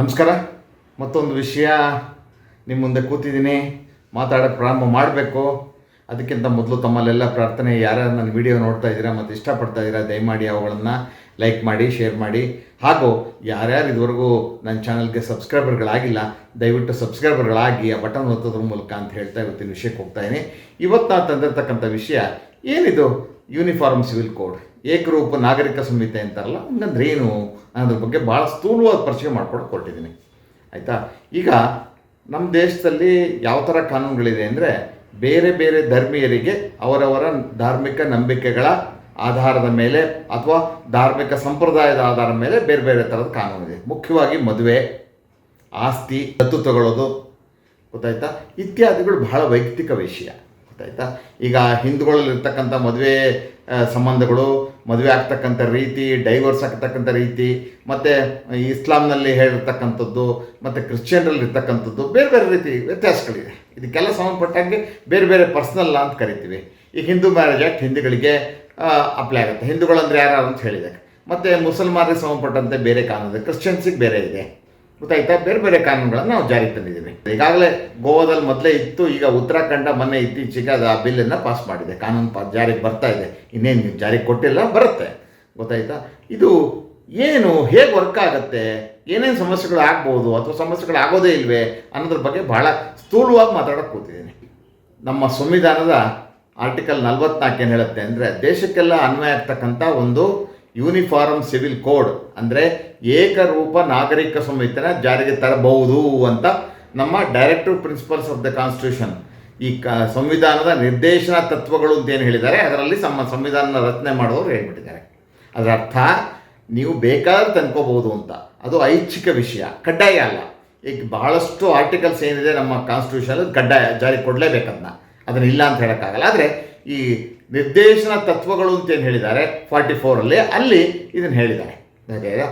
ನಮಸ್ಕಾರ. ಮತ್ತೊಂದು ವಿಷಯ ನಿಮ್ಮ ಮುಂದೆ ಕೂತಿದ್ದೀನಿ. ಮಾತಾಡೋಕ್ಕೆ ಪ್ರಾರಂಭ ಮಾಡಬೇಕು. ಅದಕ್ಕಿಂತ ಮೊದಲು ತಮ್ಮಲ್ಲೆಲ್ಲ ಪ್ರಾರ್ಥನೆ, ಯಾರ್ಯಾರು ನನ್ನ ವಿಡಿಯೋ ನೋಡ್ತಾ ಇದ್ದೀರಾ ಮತ್ತು ಇಷ್ಟಪಡ್ತಾ ಇದ್ದೀರಾ, ದಯಮಾಡಿ ಅವುಗಳನ್ನು ಲೈಕ್ ಮಾಡಿ, ಶೇರ್ ಮಾಡಿ. ಹಾಗೂ ಯಾರ್ಯಾರು ಇದುವರೆಗೂ ನನ್ನ ಚಾನಲ್ಗೆ ಸಬ್ಸ್ಕ್ರೈಬರ್ಗಳಾಗಿಲ್ಲ, ದಯವಿಟ್ಟು ಸಬ್ಸ್ಕ್ರೈಬರ್ಗಳಾಗಿ ಆ ಬಟನ್ ಒತ್ತೋದ್ರ ಮೂಲಕ ಅಂತ ಹೇಳ್ತಾ ಇವತ್ತಿನ ವಿಷಯಕ್ಕೆ ಹೋಗ್ತಾ ಇದ್ದೀನಿ. ಇವತ್ತು ನಾನು ತಂದಿರ್ತಕ್ಕಂಥ ವಿಷಯ ಏನಿದು? Uniform civil code. ಏಕರೂಪ ನಾಗರಿಕ ಸಂಹಿತೆ ಅಂತಾರಲ್ಲ, ಹಂಗಂದ್ರೆ ಏನು ಅನ್ನೋದ್ರ ಬಗ್ಗೆ ಭಾಳ ಸ್ಥೂಲವಾದ ಪರಿಚಯ ಮಾಡ್ಕೊಂಡು ಕೊಟ್ಟಿದ್ದೀನಿ. ಆಯಿತಾ? ಈಗ ನಮ್ಮ ದೇಶದಲ್ಲಿ ಯಾವ ಥರ ಕಾನೂನುಗಳಿದೆ ಅಂದರೆ, ಬೇರೆ ಬೇರೆ ಧರ್ಮೀಯರಿಗೆ ಅವರವರ ಧಾರ್ಮಿಕ ನಂಬಿಕೆಗಳ ಆಧಾರದ ಮೇಲೆ ಅಥವಾ ಧಾರ್ಮಿಕ ಸಂಪ್ರದಾಯದ ಆಧಾರದ ಮೇಲೆ ಬೇರೆ ಬೇರೆ ಥರದ ಕಾನೂನಿದೆ. ಮುಖ್ಯವಾಗಿ ಮದುವೆ, ಆಸ್ತಿ, ದತ್ತು ತಗೊಳ್ಳೋದು, ಗೊತ್ತಾಯ್ತಾ? ಇತ್ಯಾದಿಗಳು ಬಹಳ ವೈಯಕ್ತಿಕ ವಿಷಯ. ಗೊತ್ತಾಯ್ತಾ? ಈಗ ಹಿಂದೂಗಳಲ್ಲಿರ್ತಕ್ಕಂಥ ಮದುವೆ ಸಂಬಂಧಗಳು, ಮದುವೆ ಆಗ್ತಕ್ಕಂಥ ರೀತಿ ಡೈವರ್ಸ್ ಆಗ್ತಕ್ಕಂಥ ರೀತಿ, ಮತ್ತು ಇಸ್ಲಾಂನಲ್ಲಿ ಹೇಳಿರ್ತಕ್ಕಂಥದ್ದು, ಮತ್ತು ಕ್ರಿಶ್ಚಿಯನ್ರಲ್ಲಿ ಇರ್ತಕ್ಕಂಥದ್ದು ಬೇರೆ ಬೇರೆ ರೀತಿ ವ್ಯತ್ಯಾಸಗಳಿವೆ. ಇದಕ್ಕೆಲ್ಲ ಸಂಬಂಧಪಟ್ಟಂಗೆ ಬೇರೆ ಬೇರೆ ಪರ್ಸ್ನಲ್ ಅಂತ ಕರಿತೀವಿ. ಈ ಹಿಂದೂ ಮ್ಯಾರೇಜ್ ಆ್ಯಕ್ಟ್ ಹಿಂದೂಗಳಿಗೆ ಅಪ್ಲೈ ಆಗುತ್ತೆ. ಹಿಂದೂಗಳಂದ್ರೆ ಯಾರು ಅಂತ ಹೇಳಿದೆ. ಮತ್ತು ಮುಸಲ್ಮಾನರಿಗೆ ಸಂಬಂಧಪಟ್ಟಂತೆ ಬೇರೆ ಕಾನೂನು ಕ್ರಿಶ್ಚಿಯನ್ಸಿಗೆ ಬೇರೆ ಇದೆ. ಗೊತ್ತಾಯ್ತಾ ಬೇರೆ ಬೇರೆ ಕಾನೂನುಗಳನ್ನು ನಾವು ಜಾರಿಗೆ ತಂದಿದ್ದೀವಿ. ಈಗಾಗಲೇ ಗೋವಾದಲ್ಲಿ ಮೊದಲೇ ಇತ್ತು, ಈಗ ಉತ್ತರಾಖಂಡ ಮೊನ್ನೆ ಇತ್ತೀಚೆಗೆ ಅದು ಆ ಬಿಲ್ಲನ್ನು ಪಾಸ್ ಮಾಡಿದೆ. ಕಾನೂನು ಪಾ ಜಾರಿಗೆ ಬರ್ತಾ ಇದೆ. ಇನ್ನೇನು ಜಾರಿಗೆ ಕೊಟ್ಟಿಲ್ಲ, ಬರುತ್ತೆ. ಗೊತ್ತಾಯ್ತಾ? ಇದು ಏನು ಹೇಗೆ ವರ್ಕ್ ಆಗುತ್ತೆ? ಏನೇನು ಸಮಸ್ಯೆಗಳು ಆಗ್ಬೋದು ಅಥವಾ ಸಮಸ್ಯೆಗಳು ಆಗೋದೇ ಇಲ್ವೇ ಅನ್ನೋದ್ರ ಬಗ್ಗೆ ಬಹಳ ಸ್ಥೂಲವಾಗಿ ಮಾತಾಡೋಕೆ ಕೂತಿದ್ದೀನಿ. ನಮ್ಮ ಸಂವಿಧಾನದ ಆರ್ಟಿಕಲ್ ನಲ್ವತ್ನಾಲ್ಕು ಏನು ಹೇಳುತ್ತೆ ಅಂದರೆ ದೇಶಕ್ಕೆಲ್ಲ ಅನ್ವಯ ಆಗ್ತಕ್ಕಂಥ ಒಂದು ಯೂನಿಫಾರ್ಮ್ ಸಿವಿಲ್ ಕೋಡ್ ಅಂದರೆ ಏಕರೂಪ ನಾಗರಿಕ ಸಂಹಿತೆನ ಜಾರಿಗೆ ತರಬಹುದು ಅಂತ ನಮ್ಮ directive principles of the constitution ಈ ಕ, ಸಂವಿಧಾನದ ನಿರ್ದೇಶನ ತತ್ವಗಳು ಅಂತ ಏನು ಹೇಳಿದ್ದಾರೆ, ಅದರಲ್ಲಿ ನಮ್ಮ ಸಂವಿಧಾನ ರಚನೆ ಮಾಡೋರು ಹೇಳ್ಬಿಟ್ಟಿದ್ದಾರೆ. ಅದರ ಅರ್ಥ, ನೀವು ಬೇಕಾದ್ರೆ ತಂದ್ಕೋಬಹುದು ಅಂತ. ಅದು ಐಚ್ಛಿಕ ವಿಷಯ, ಕಡ್ಡಾಯ ಅಲ್ಲ. ಈಗ ಬಹಳಷ್ಟು ಆರ್ಟಿಕಲ್ಸ್ ಏನಿದೆ ನಮ್ಮ ಕಾನ್ಸ್ಟಿಟ್ಯೂಷನ್ ಕಡ್ಡಾಯ ಜಾರಿ ಕೊಡಲೇಬೇಕದನ್ನ ಅದನ್ನ ಇಲ್ಲ ಅಂತ ಹೇಳೋಕ್ಕಾಗಲ್ಲ. ಆದರೆ ಈ ನಿರ್ದೇಶನ ತತ್ವಗಳು ಅಂತ ಏನು ಹೇಳಿದ್ದಾರೆ? ಫಾರ್ಟಿ ಫೋರಲ್ಲಿ ಅಲ್ಲಿ ಇದನ್ನು ಹೇಳಿದ್ದಾರೆ. ದಾರಿ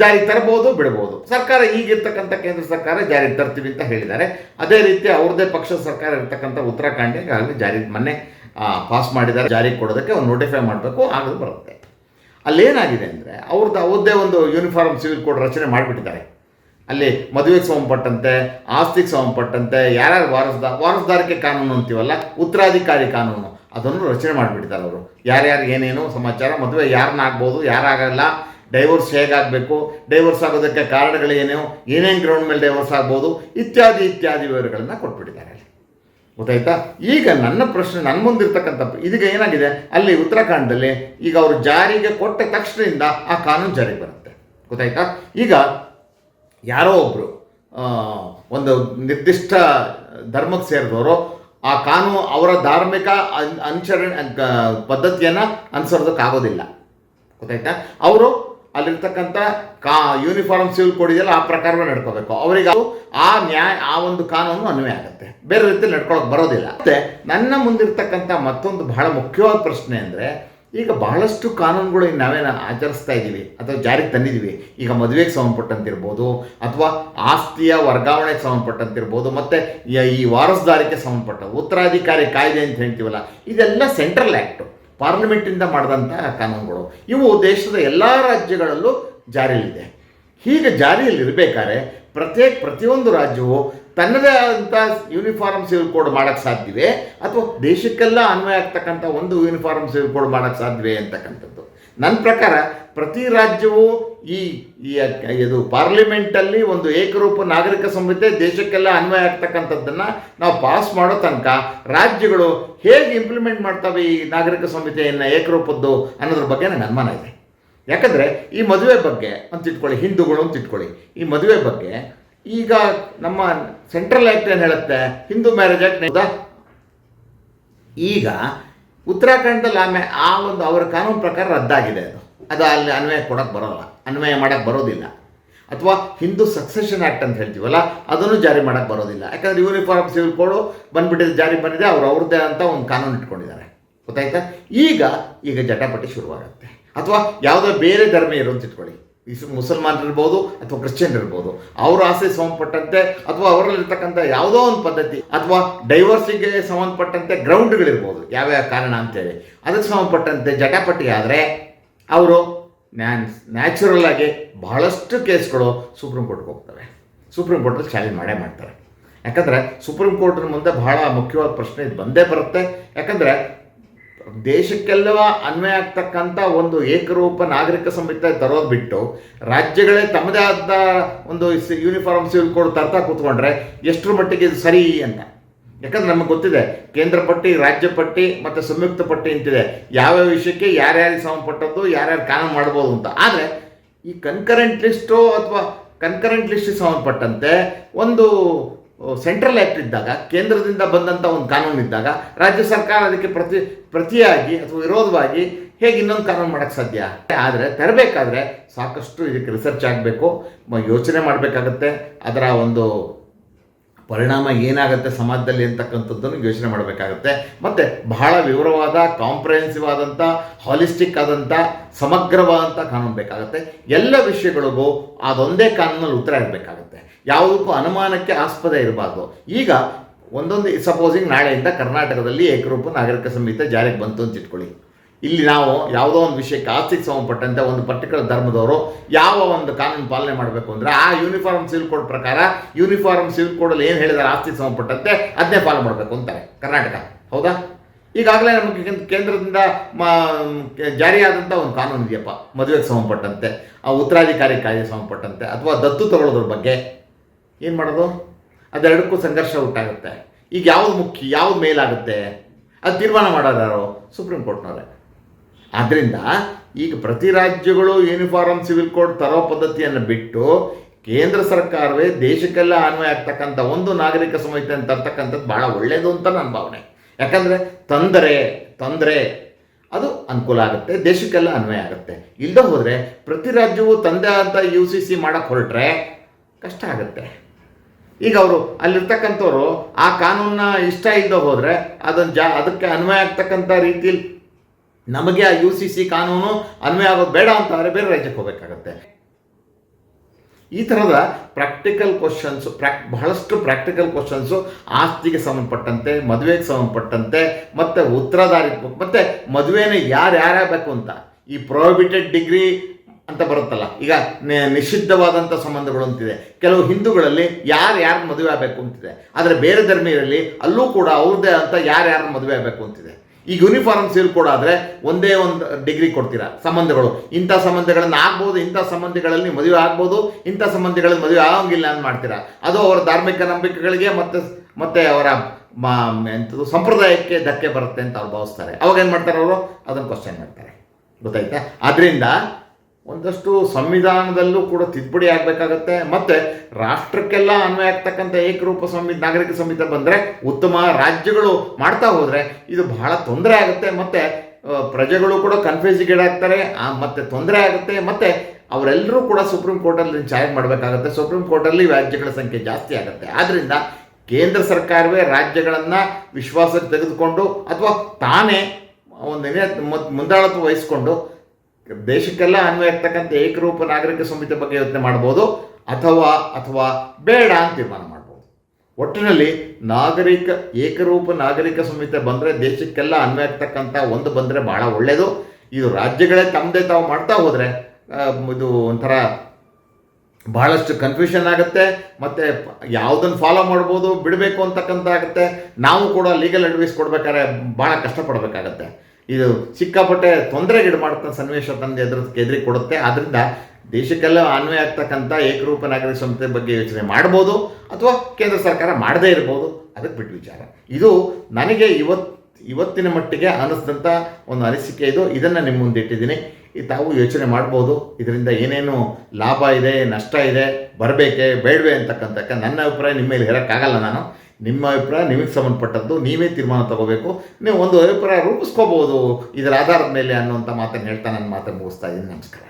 ಜಾರಿಗೆ ತರಬಹುದು, ಬಿಡಬಹುದು. ಸರ್ಕಾರ ಈಗಿರ್ತಕ್ಕಂಥ ಕೇಂದ್ರ ಸರ್ಕಾರ ಜಾರಿಗೆ ತರ್ತೀವಿ ಅಂತ ಹೇಳಿದ್ದಾರೆ. ಅದೇ ರೀತಿ ಅವ್ರದ್ದೇ ಪಕ್ಷದ ಸರ್ಕಾರ ಇರ್ತಕ್ಕಂಥ ಉತ್ತರಾಖಂಡಿಗೆ ಅಲ್ಲಿ ಜಾರಿ, ಮೊನ್ನೆ ಪಾಸ್ ಮಾಡಿದ್ದಾರೆ. ಜಾರಿಗೆ ಕೊಡೋದಕ್ಕೆ ಅವ್ರು ನೋಟಿಫೈ ಮಾಡಬೇಕು, ಆಗದು ಬರುತ್ತೆ. ಅಲ್ಲೇನಾಗಿದೆ ಅಂದರೆ ಅವ್ರದ್ದು ಅವ್ರದ್ದೇ ಒಂದು ಯೂನಿಫಾರ್ಮ್ ಸಿವಿಲ್ ಕೋಡ್ ರಚನೆ ಮಾಡಿಬಿಟ್ಟಿದ್ದಾರೆ. ಅಲ್ಲಿ ಮದುವೆಗೆ ಸಂಬಂಧಪಟ್ಟಂತೆ, ಆಸ್ತಿಗೆ ಸಂಬಂಧಪಟ್ಟಂತೆ, ಯಾರ್ಯಾರು ವಾರಸ್ದ, ವಾರಸ್ದಾರಿಕೆ ಕಾನೂನು ಅಂತೀವಲ್ಲ, ಉತ್ತರಾಧಿಕಾರಿ ಕಾನೂನು. ಅದನ್ನು ರಚನೆ ಮಾಡಿಬಿಡ್ತಾರೆ ಅವರು. ಯಾರ್ಯಾರು ಏನೇನು ಸಮಾಚಾರ, ಮದುವೆ ಯಾರನ್ನಾಗ್ಬೋದು, ಯಾರಾಗಲ್ಲ ಡೈವೋರ್ಸ್ ಹೇಗಾಗಬೇಕು ಡೈವೋರ್ಸ್ ಆಗೋದಕ್ಕೆ ಕಾರಣಗಳೇನು ಏನೇನು ಗ್ರೌಂಡ್ ಮೇಲೆ ಡೈವೋರ್ಸ್ ಆಗ್ಬೋದು, ಇತ್ಯಾದಿ ಇತ್ಯಾದಿ ವಿವರಗಳನ್ನು ಕೊಟ್ಬಿಟ್ಟಿದ್ದಾರೆ ಅಲ್ಲಿ. ಗೊತ್ತಾಯ್ತಾ? ಈಗ ನನ್ನ ಪ್ರಶ್ನೆ, ನನ್ನ ಮುಂದಿರ್ತಕ್ಕಂಥ ಇದೀಗ ಏನಾಗಿದೆ? ಅಲ್ಲಿ ಉತ್ತರಾಖಂಡದಲ್ಲಿ ಈಗ ಅವರು ಜಾರಿಗೆ ಕೊಟ್ಟ ತಕ್ಷಣದಿಂದ ಆ ಕಾನೂನು ಜಾರಿಗೆ ಬರುತ್ತೆ. ಗೊತ್ತಾಯ್ತಾ? ಈಗ ಯಾರೋ ಒಬ್ಬರು ಒಂದು ನಿರ್ದಿಷ್ಟ ಧರ್ಮಕ್ಕೆ ಸೇರಿದವರು ಆ ಕಾನೂನು ಅವರ ಧಾರ್ಮಿಕ ಅನ್ ಅನುಸರಣೆ ಪದ್ಧತಿಯನ್ನು ಅನುಸರಿಸೋಕ್ಕಾಗೋದಿಲ್ಲ ಗೊತ್ತಾಯ್ತಾ? ಅವರು ಅಲ್ಲಿರ್ತಕ್ಕಂಥ ಕಾ ಯೂನಿಫಾರ್ಮ್ ಸಿವಿಲ್ ಕೋಡ್ ಇದೆಯಲ್ಲ ಆ ಪ್ರಕಾರವೇ ನಡ್ಕೋಬೇಕು. ಅವರಿಗೆ ಆ ನ್ಯಾಯ, ಆ ಒಂದು ಕಾನೂನು ಅನ್ವಯ ಆಗುತ್ತೆ. ಬೇರೆ ರೀತಿಯಲ್ಲಿ ನಡ್ಕೊಳಕ್ಕೆ ಬರೋದಿಲ್ಲ. ಮತ್ತೆ ನನ್ನ ಮುಂದಿರ್ತಕ್ಕಂಥ ಮತ್ತೊಂದು ಬಹಳ ಮುಖ್ಯವಾದ ಪ್ರಶ್ನೆ ಅಂದರೆ ಈಗ ಬಹಳಷ್ಟು ಕಾನೂನುಗಳು ನಾವೇನ ಆಚರಿಸ್ತಾ ಇದ್ದೀವಿ ಅಥವಾ ಜಾರಿಗೆ ತಂದಿದ್ದೀವಿ. ಈಗ ಮದುವೆಗೆ ಸಂಬಂಧಪಟ್ಟಂತಿರ್ಬೋದು ಅಥವಾ ಆಸ್ತಿಯ ವರ್ಗಾವಣೆಗೆ ಸಂಬಂಧಪಟ್ಟಂತಿರ್ಬೋದು ಮತ್ತು ಈ ವಾರಸ್ದಾರಿಕೆ ಸಂಬಂಧಪಟ್ಟ ಉತ್ತರಾಧಿಕಾರಿ ಕಾಯ್ದೆ ಅಂತ ಹೇಳ್ತೀವಲ್ಲ, ಇದೆಲ್ಲ ಸೆಂಟ್ರಲ್ ಆ್ಯಕ್ಟು ಪಾರ್ಲಿಮೆಂಟಿಂದ ಮಾಡಿದಂಥ ಕಾನೂನುಗಳು. ಇವು ದೇಶದ ಎಲ್ಲ ರಾಜ್ಯಗಳಲ್ಲೂ ಜಾರಿಯಲ್ಲಿದೆ. ಹೀಗೆ ಜಾರಿಯಲ್ಲಿರಬೇಕಾದ್ರೆ ಪ್ರತ್ಯೇಕ ಪ್ರತಿಯೊಂದು ರಾಜ್ಯವು ತನ್ನದೇ ಆದಂಥ ಯೂನಿಫಾರ್ಮ್ ಸಿವಿಲ್ ಕೋಡ್ ಮಾಡೋಕ್ಕೆ ಸಾಧ್ಯವೇ? ಅಥವಾ ದೇಶಕ್ಕೆಲ್ಲ ಅನ್ವಯ ಆಗ್ತಕ್ಕಂಥ ಒಂದು ಯೂನಿಫಾರ್ಮ್ ಸಿವಿಲ್ ಕೋಡ್ ಮಾಡೋಕ್ಕೆ ಸಾಧ್ಯವೇ ಅಂತಕ್ಕಂಥದ್ದು. ನನ್ನ ಪ್ರಕಾರ ಪ್ರತಿ ರಾಜ್ಯವೂ ಈ ಇದು ಪಾರ್ಲಿಮೆಂಟಲ್ಲಿ ಒಂದು ಏಕರೂಪ ನಾಗರಿಕ ಸಂಹಿತೆ ದೇಶಕ್ಕೆಲ್ಲ ಅನ್ವಯ ಆಗ್ತಕ್ಕಂಥದ್ದನ್ನು ನಾವು ಪಾಸ್ ಮಾಡೋ ತನಕ ರಾಜ್ಯಗಳು ಹೇಗೆ ಇಂಪ್ಲಿಮೆಂಟ್ ಮಾಡ್ತವೆ ಈ ನಾಗರಿಕ ಸಂಹಿತೆಯನ್ನು ಏಕರೂಪದ್ದು ಅನ್ನೋದ್ರ ಬಗ್ಗೆ ನನಗೆ ಅನುಮಾನ ಇದೆ. ಯಾಕಂದರೆ ಈ ಮದುವೆ ಬಗ್ಗೆ ಅಂತ ಇಟ್ಕೊಳ್ಳಿ, ಹಿಂದೂಗಳು ಅಂತ ಇಟ್ಕೊಳ್ಳಿ, ಈ ಮದುವೆ ಬಗ್ಗೆ ಈಗ ನಮ್ಮ ಸೆಂಟ್ರಲ್ ಆ್ಯಕ್ಟ್ ಏನು ಹೇಳುತ್ತೆ? ಹಿಂದೂ ಮ್ಯಾರೇಜ್ ಆ್ಯಕ್ಟ್ ಹೌದಾ? ಈಗ ಉತ್ತರಾಖಂಡದಲ್ಲಿ ಆಮೇಲೆ ಆ ಒಂದು ಅವರ ಕಾನೂನು ಪ್ರಕಾರ ರದ್ದಾಗಿದೆ ಅದು. ಅದು ಅಲ್ಲಿ ಅನ್ವಯ ಕೊಡೋಕ್ಕೆ ಬರೋಲ್ಲ. ಅನ್ವಯ ಮಾಡೋಕ್ಕೆ ಬರೋದಿಲ್ಲ. ಅಥವಾ ಹಿಂದೂ ಸಕ್ಸೆಷನ್ ಆ್ಯಕ್ಟ್ ಅಂತ ಹೇಳ್ತೀವಲ್ಲ, ಅದನ್ನು ಜಾರಿ ಮಾಡೋಕ್ಕೆ ಬರೋದಿಲ್ಲ. ಯಾಕಂದರೆ ಯೂನಿಫಾರ್ಮ್ ಸಿವಿಲ್ ಕೋಡು ಬಂದ್ಬಿಟ್ಟಿದ್ದು ಜಾರಿ ಬಂದಿದೆ, ಅವ್ರು ಅವ್ರದ್ದೇ ಅಂತ ಒಂದು ಕಾನೂನು ಇಟ್ಕೊಂಡಿದ್ದಾರೆ. ಗೊತ್ತಾಯ್ತಾ? ಈಗ ಈಗ ಜಟಾಪಟಿ ಶುರುವಾಗುತ್ತೆ. ಅಥವಾ ಯಾವುದೋ ಬೇರೆ ಧರ್ಮ ಇರೋ ಅಂತ ಇಟ್ಕೊಳ್ಳಿ. ಇಸ್ ಮುಸಲ್ಮಾನರು ಇರ್ಬೋದು ಅಥವಾ ಕ್ರಿಶ್ಚಿಯನ್ ಇರ್ಬೋದು ಅವ್ರ ಆಸೆ ಸಂಬಂಧಪಟ್ಟಂತೆ ಅಥವಾ ಅವರಲ್ಲಿರ್ತಕ್ಕಂಥ ಯಾವುದೋ ಒಂದು ಪದ್ಧತಿ ಅಥವಾ ಡೈವರ್ಸಿಗೆ ಸಂಬಂಧಪಟ್ಟಂತೆ ಗ್ರೌಂಡ್ಗಳಿರ್ಬೋದು ಯಾವ್ಯಾವ ಕಾರಣ ಅಂತೇಳಿ. ಅದಕ್ಕೆ ಸಂಬಂಧಪಟ್ಟಂತೆ ಜಟಾಪಟಿ ಆದರೆ ಅವರು ನ್ಯಾ ನ್ಯಾಚುರಲ್ ಆಗಿ ಬಹಳಷ್ಟು ಕೇಸ್ಗಳು ಸುಪ್ರೀಂ ಕೋರ್ಟ್ಗೆ ಹೋಗ್ತವೆ. ಸುಪ್ರೀಂ ಕೋರ್ಟಲ್ಲಿ ಚಾಲೆಂಜ್ ಮಾಡೇ ಮಾಡ್ತಾರೆ. ಯಾಕಂದರೆ ಸುಪ್ರೀಂ ಕೋರ್ಟ್ನ ಮುಂದೆ ಬಹಳ ಮುಖ್ಯವಾದ ಪ್ರಶ್ನೆ ಇದು ಬಂದೇ ಬರುತ್ತೆ. ಯಾಕಂದರೆ ದೇಶಕ್ಕೆಲ್ಲವ ಅನ್ವಯ ಆಗ್ತಕ್ಕಂಥ ಒಂದು ಏಕರೂಪ ನಾಗರಿಕ ಸಂಹಿತೆ ತರೋದು ಬಿಟ್ಟು ರಾಜ್ಯಗಳೇ ತಮ್ಮದೇ ಆದ ಒಂದು ಯೂನಿಫಾರ್ಮ್ ಸಿವಿಲ್ ಕೋಡ್ ತರ್ತಾ ಕೂತ್ಕೊಂಡ್ರೆ ಎಷ್ಟರ ಮಟ್ಟಿಗೆ ಇದು ಸರಿ ಅಂತ. ಯಾಕಂದ್ರೆ ನಮಗೆ ಗೊತ್ತಿದೆ, ಕೇಂದ್ರ ಪಟ್ಟಿ, ರಾಜ್ಯ ಪಟ್ಟಿ ಮತ್ತು ಸಂಯುಕ್ತ ಪಟ್ಟಿ ಅಂತಿದೆ. ಯಾವ್ಯಾವ ವಿಷಯಕ್ಕೆ ಯಾರ್ಯಾರಿಗೆ ಸಂಬಂಧಪಟ್ಟದ್ದು, ಯಾರ್ಯಾರು ಕಾನೂನು ಮಾಡ್ಬೋದು ಅಂತ. ಆದರೆ ಈ ಕನ್ಕರೆಂಟ್ ಲಿಸ್ಟು ಅಥವಾ ಕನ್ಕರೆಂಟ್ ಲಿಸ್ಟಿಗೆ ಸಂಬಂಧಪಟ್ಟಂತೆ ಒಂದು ಸೆಂಟ್ರಲ್ ಆ್ಯಕ್ಟ್ ಇದ್ದಾಗ, ಕೇಂದ್ರದಿಂದ ಬಂದಂಥ ಒಂದು ಕಾನೂನು ಇದ್ದಾಗ, ರಾಜ್ಯ ಸರ್ಕಾರ ಅದಕ್ಕೆ ಪ್ರತಿ, ಪ್ರತಿಯಾಗಿ ಅಥವಾ ವಿರೋಧವಾಗಿ ಹೇಗೆ ಇನ್ನೊಂದು ಕಾನೂನು ಮಾಡೋಕ್ಕೆ ಸಾಧ್ಯ? ಆದರೆ ತರಬೇಕಾದ್ರೆ ಸಾಕಷ್ಟು ಇದಕ್ಕೆ ರಿಸರ್ಚ್ ಆಗಬೇಕು ಯೋಚನೆ ಮಾಡಬೇಕಾಗತ್ತೆ. ಅದರ ಒಂದು ಪರಿಣಾಮ ಏನಾಗುತ್ತೆ ಸಮಾಜದಲ್ಲಿ ಅಂತಕ್ಕಂಥದ್ದನ್ನು ಯೋಚನೆ ಮಾಡಬೇಕಾಗುತ್ತೆ. ಮತ್ತು ಬಹಳ ವಿವರವಾದ ಕಾಂಪ್ರಹೆನ್ಸಿವ್ ಆದಂಥ ಹಾಲಿಸ್ಟಿಕ್ ಆದಂಥ ಸಮಗ್ರವಾದಂಥ ಕಾನೂನು ಬೇಕಾಗುತ್ತೆ. ಎಲ್ಲ ವಿಷಯಗಳಿಗೂ ಅದೊಂದೇ ಕಾನೂನಲ್ಲಿ ಉತ್ತರ ಇರಬೇಕಾಗುತ್ತೆ ಯಾವುದಕ್ಕೂ ಅನುಮಾನಕ್ಕೆ ಆಸ್ಪದ ಇರಬಾರ್ದು. ಈಗ ಒಂದೊಂದು ಸಪೋಸಿಂಗ್ ನಾಳೆಯಿಂದ ಕರ್ನಾಟಕದಲ್ಲಿ ಏಕರೂಪ ನಾಗರಿಕ ಸಂಹಿತೆ ಜಾರಿಗೆ ಬಂತು ಅಂತ ಇಟ್ಕೊಳ್ಳಿ. ಇಲ್ಲಿ ನಾವು ಯಾವುದೋ ಒಂದು ವಿಷಯಕ್ಕೆ ಆಸ್ತಿಗೆ ಸಂಬಂಧಪಟ್ಟಂತೆ ಒಂದು ಪರ್ಟಿಕ್ಯುಲರ್ ಧರ್ಮದವರು ಯಾವ ಒಂದು ಕಾನೂನು ಪಾಲನೆ ಮಾಡಬೇಕು ಅಂದರೆ ಆ ಯೂನಿಫಾರ್ಮ್ ಸಿವಿಲ್ ಕೋಡ್ ಪ್ರಕಾರ ಯೂನಿಫಾರ್ಮ್ ಸಿವಿಲ್ ಕೋಡಲ್ಲಿ ಏನು ಹೇಳಿದಾರೆ ಆಸ್ತಿಗೆ ಸಂಬಂಧಪಟ್ಟಂತೆ ಅದನ್ನೇ ಫಾಲೋ ಮಾಡಬೇಕು ಅಂತಾರೆ ಕರ್ನಾಟಕ. ಹೌದಾ? ಈಗಾಗಲೇ ನಮಗೆ ಕೇಂದ್ರ- ಕೇಂದ್ರದಿಂದ ಜಾರಿಯಾದಂಥ ಒಂದು ಕಾನೂನು ಇದೆಯಪ್ಪ, ಮದುವೆಗೆ ಸಂಬಂಧಪಟ್ಟಂತೆ, ಆ ಉತ್ತರಾಧಿಕಾರಿ ಕಾಯ್ದೆ ಸಂಬಂಧಪಟ್ಟಂತೆ ಅಥವಾ ದತ್ತು ತಗೊಳ್ಳೋದ್ರ ಬಗ್ಗೆ. ಏನು ಮಾಡೋದು? ಅದೆರಡಕ್ಕೂ ಸಂಘರ್ಷ ಉಂಟಾಗುತ್ತೆ. ಈಗ ಯಾವುದು ಮುಖ್ಯ, ಯಾವ್ದು ಮೇಲಾಗುತ್ತೆ? ಅದು ತೀರ್ಮಾನ ಮಾಡೋದಾರೋ ಸುಪ್ರೀಂ ಕೋರ್ಟ್ನವರೇ. ಆದ್ದರಿಂದ ಈಗ ಪ್ರತಿ ರಾಜ್ಯಗಳು ಯೂನಿಫಾರ್ಮ್ ಸಿವಿಲ್ ಕೋಡ್ ತರೋ ಪದ್ಧತಿಯನ್ನು ಬಿಟ್ಟು ಕೇಂದ್ರ ಸರ್ಕಾರವೇ ದೇಶಕ್ಕೆಲ್ಲ ಅನ್ವಯ ಆಗ್ತಕ್ಕಂಥ ಒಂದು ನಾಗರಿಕ ಸಂಹಿತೆಯನ್ನು ತರ್ತಕ್ಕಂಥದ್ದು ಭಾಳ ಒಳ್ಳೆಯದು ಅಂತ ನನ್ನ ಭಾವನೆ. ಯಾಕಂದರೆ ತೊಂದರೆ ತೊಂದರೆ ಅದು ಅನುಕೂಲ ಆಗುತ್ತೆ, ದೇಶಕ್ಕೆಲ್ಲ ಅನ್ವಯ ಆಗುತ್ತೆ. ಇಲ್ಲದೆ ಹೋದರೆ ಪ್ರತಿ ರಾಜ್ಯವು ತಂದೆ ಅಂತ ಯು ಸಿ ಸಿ ಮಾಡೋಕ್ಕೆ ಹೊರಟ್ರೆ ಕಷ್ಟ ಆಗುತ್ತೆ. ಈಗ ಅವರು ಅಲ್ಲಿರ್ತಕ್ಕಂಥವ್ರು ಆ ಕಾನೂನನ್ನ ಇಷ್ಟ ಇಲ್ಲದೆ ಹೋದರೆ ಅದನ್ನು ಜಾ ಅದಕ್ಕೆ ಅನ್ವಯ ಆಗ್ತಕ್ಕಂಥ ರೀತಿಯಲ್ಲಿ ನಮಗೆ ಆ ಯು ಸಿ ಸಿ ಕಾನೂನು ಅನ್ವಯ ಆಗೋದು ಬೇಡ ಅಂತ ಆದರೆ ಬೇರೆ ರಾಜ್ಯಕ್ಕೆ ಹೋಗಬೇಕಾಗತ್ತೆ. ಈ ಥರದ ಪ್ರಾಕ್ಟಿಕಲ್ ಕ್ವಶನ್ಸು ಪ್ರಾಕ್ ಬಹಳಷ್ಟು ಪ್ರಾಕ್ಟಿಕಲ್ ಕ್ವಶನ್ಸು ಆಸ್ತಿಗೆ ಸಂಬಂಧಪಟ್ಟಂತೆ, ಮದುವೆಗೆ ಸಂಬಂಧಪಟ್ಟಂತೆ, ಮತ್ತು ಉತ್ತರಾಧಾರಿತ್ವ ಮತ್ತು ಮದುವೆನ ಯಾರು ಯಾರಾಗಬೇಕು ಅಂತ? ಈ ಪ್ರೊಹಿಬಿಟೆಡ್ ಡಿಗ್ರಿ ಅಂತ ಬರುತ್ತಲ್ಲ, ಈಗ ನಿಷಿದ್ಧವಾದಂಥ ಸಂಬಂಧಗಳು ಅಂತಿದೆ. ಕೆಲವು ಹಿಂದೂಗಳಲ್ಲಿ ಯಾರು ಯಾರು ಮದುವೆ ಆಗಬೇಕು ಅಂತಿದೆ. ಆದರೆ ಬೇರೆ ಧರ್ಮೀಯರಲ್ಲಿ ಅಲ್ಲೂ ಕೂಡ ಅವ್ರದ್ದೇ ಅಂತ ಯಾರು ಯಾರು ಮದುವೆ ಆಗಬೇಕು ಅಂತಿದೆ. ಈಗ ಯೂನಿಫಾರ್ಮ್ ಸೇರ್ಕೊಡಾದ್ರೆ ಒಂದೇ ಒಂದು ಡಿಗ್ರಿ ಕೊಡ್ತೀರಾ ಸಂಬಂಧಗಳು. ಇಂಥ ಸಂಬಂಧಗಳನ್ನು ಆಗ್ಬೋದು, ಇಂಥ ಸಂಬಂಧಗಳಲ್ಲಿ ಮದುವೆ ಆಗ್ಬೋದು, ಇಂಥ ಸಂಬಂಧಗಳಲ್ಲಿ ಮದುವೆ ಆಗೋಂಗಿಲ್ಲ ಅಂತ ಮಾಡ್ತೀರಾ? ಅದು ಅವರ ಧಾರ್ಮಿಕ ನಂಬಿಕೆಗಳಿಗೆ ಮತ್ತು ಮತ್ತು ಅವರ ಎಂಥದ್ದು ಸಂಪ್ರದಾಯಕ್ಕೆ ಧಕ್ಕೆ ಬರುತ್ತೆ ಅಂತ ಅವ್ರು ಭಾವಿಸ್ತಾರೆ. ಅವಾಗ ಏನು ಮಾಡ್ತಾರೆ ಅವರು? ಅದನ್ನು ಕ್ವಶನ್ ಮಾಡ್ತಾರೆ. ಗೊತ್ತಾಯ್ತಾ? ಆದ್ದರಿಂದ ಒಂದಷ್ಟು ಸಂವಿಧಾನದಲ್ಲೂ ಕೂಡ ತಿದ್ದುಪಡಿ ಆಗಬೇಕಾಗತ್ತೆ. ಮತ್ತು ರಾಷ್ಟ್ರಕ್ಕೆಲ್ಲ ಅನ್ವಯ ಆಗ್ತಕ್ಕಂಥ ಏಕರೂಪ ಸಂವಿ ನಾಗರಿಕ ಸಂಹಿತೆ ಬಂದರೆ ಉತ್ತಮ ರಾಜ್ಯಗಳು ಮಾಡ್ತಾ ಹೋದರೆ ಇದು ಬಹಳ ತೊಂದರೆ ಆಗುತ್ತೆ. ಮತ್ತು ಪ್ರಜೆಗಳು ಕೂಡ ಕನ್ಫ್ಯೂಸಿಗೀಡಾಗ್ತಾರೆ ಮತ್ತು ತೊಂದರೆ ಆಗುತ್ತೆ. ಮತ್ತು ಅವರೆಲ್ಲರೂ ಕೂಡ ಸುಪ್ರೀಂ ಕೋರ್ಟಲ್ಲಿ ಚಾಲೆಂಜ್ ಮಾಡಬೇಕಾಗತ್ತೆ. ಸುಪ್ರೀಂ ಕೋರ್ಟಲ್ಲಿ ರಾಜ್ಯಗಳ ಸಂಖ್ಯೆ ಜಾಸ್ತಿ ಆಗುತ್ತೆ. ಆದ್ದರಿಂದ ಕೇಂದ್ರ ಸರ್ಕಾರವೇ ರಾಜ್ಯಗಳನ್ನು ವಿಶ್ವಾಸಕ್ಕೆ ತೆಗೆದುಕೊಂಡು ಅಥವಾ ತಾನೇ ಒಂದು ಮುಂದಾಳತ್ವ ವಹಿಸ್ಕೊಂಡು ದೇಶಕ್ಕೆಲ್ಲ ಅನ್ವಯ ಆಗ್ತಕ್ಕಂಥ ಏಕರೂಪ ನಾಗರಿಕ ಸಂಹಿತೆ ಬಗ್ಗೆ ಯೋಚನೆ ಮಾಡ್ಬೋದು ಅಥವಾ ಅಥವಾ ಬೇಡ ಅಂತ ತೀರ್ಮಾನ ಮಾಡ್ಬೋದು. ಒಟ್ಟಿನಲ್ಲಿ ನಾಗರಿಕ, ಏಕರೂಪ ನಾಗರಿಕ ಸಂಹಿತೆ ಬಂದರೆ ದೇಶಕ್ಕೆಲ್ಲ ಅನ್ವಯ ಆಗ್ತಕ್ಕಂಥ ಒಂದು ಬಂದರೆ ಭಾಳ ಒಳ್ಳೆಯದು ಇದು ರಾಜ್ಯಗಳೇ ತಮ್ಮದೇ ತಾವು ಮಾಡ್ತಾ ಹೋದರೆ ಇದು ಒಂಥರ ಬಹಳಷ್ಟು ಕನ್ಫ್ಯೂಷನ್ ಆಗುತ್ತೆ. ಮತ್ತು ಯಾವುದನ್ನು ಫಾಲೋ ಮಾಡ್ಬೋದು, ಬಿಡಬೇಕು ಅಂತಕ್ಕಂಥ ಆಗುತ್ತೆ. ನಾವು ಕೂಡ ಲೀಗಲ್ ಅಡ್ವೈಸ್ ಕೊಡಬೇಕಾದ್ರೆ ಭಾಳ ಕಷ್ಟಪಡಬೇಕಾಗತ್ತೆ. ಇದು ಸಿಕ್ಕಾಪಟ್ಟೆ ತೊಂದರೆಗೀಡು ಮಾಡುತ್ತ ಸನ್ನಿವೇಶ ತಂದು ಎದುರು ಎದುರಿ ಕೊಡುತ್ತೆ ಆದ್ದರಿಂದ ದೇಶಕ್ಕೆಲ್ಲ ಅನ್ವಯ ಆಗ್ತಕ್ಕಂಥ ಏಕರೂಪ ನಾಗರಿಕ ಸಂಸ್ಥೆ ಬಗ್ಗೆ ಯೋಚನೆ ಮಾಡ್ಬೋದು ಅಥವಾ ಕೇಂದ್ರ ಸರ್ಕಾರ ಮಾಡದೇ ಇರ್ಬೋದು. ಅದಕ್ಕೆ ಬಿಟ್ಟು ವಿಚಾರ. ಇದು ನನಗೆ ಇವತ್ತು ಇವತ್ತಿನ ಮಟ್ಟಿಗೆ ಅನ್ನಿಸಿದಂಥ ಒಂದು ಅನಿಸಿಕೆ ಇದು. ಇದನ್ನು ನಿಮ್ಮ ಮುಂದೆ ಇಟ್ಟಿದ್ದೀನಿ. ಈ ತಾವು ಯೋಚನೆ ಮಾಡ್ಬೋದು. ಇದರಿಂದ ಏನೇನು ಲಾಭ ಇದೆ, ನಷ್ಟ ಇದೆ, ಬರಬೇಕೆ, ಬೇಡವೆ ಅಂತಕ್ಕಂಥ ನನ್ನ ಅಭಿಪ್ರಾಯ ನಿಮ್ಮ ಮೇಲೆ ಹೇರೋಕ್ಕಾಗಲ್ಲ ನಾನು. ನಿಮ್ಮ ಅಭಿಪ್ರಾಯ, ನಿಮಗೆ ಸಂಬಂಧಪಟ್ಟದ್ದು ನೀವೇ ತೀರ್ಮಾನ ತಗೋಬೇಕು. ನೀವು ಒಂದು ಅಭಿಪ್ರಾಯ ರೂಪಿಸ್ಕೋಬೋದು ಇದರ ಆಧಾರದ ಮೇಲೆ ಅನ್ನುವಂಥ ಮಾತನ್ನು ಹೇಳ್ತಾ ನನ್ನ ಮಾತನ್ನು ಮುಗಿಸ್ತಾ ಇದ್ದೀನಿ. ನಮಸ್ಕಾರ.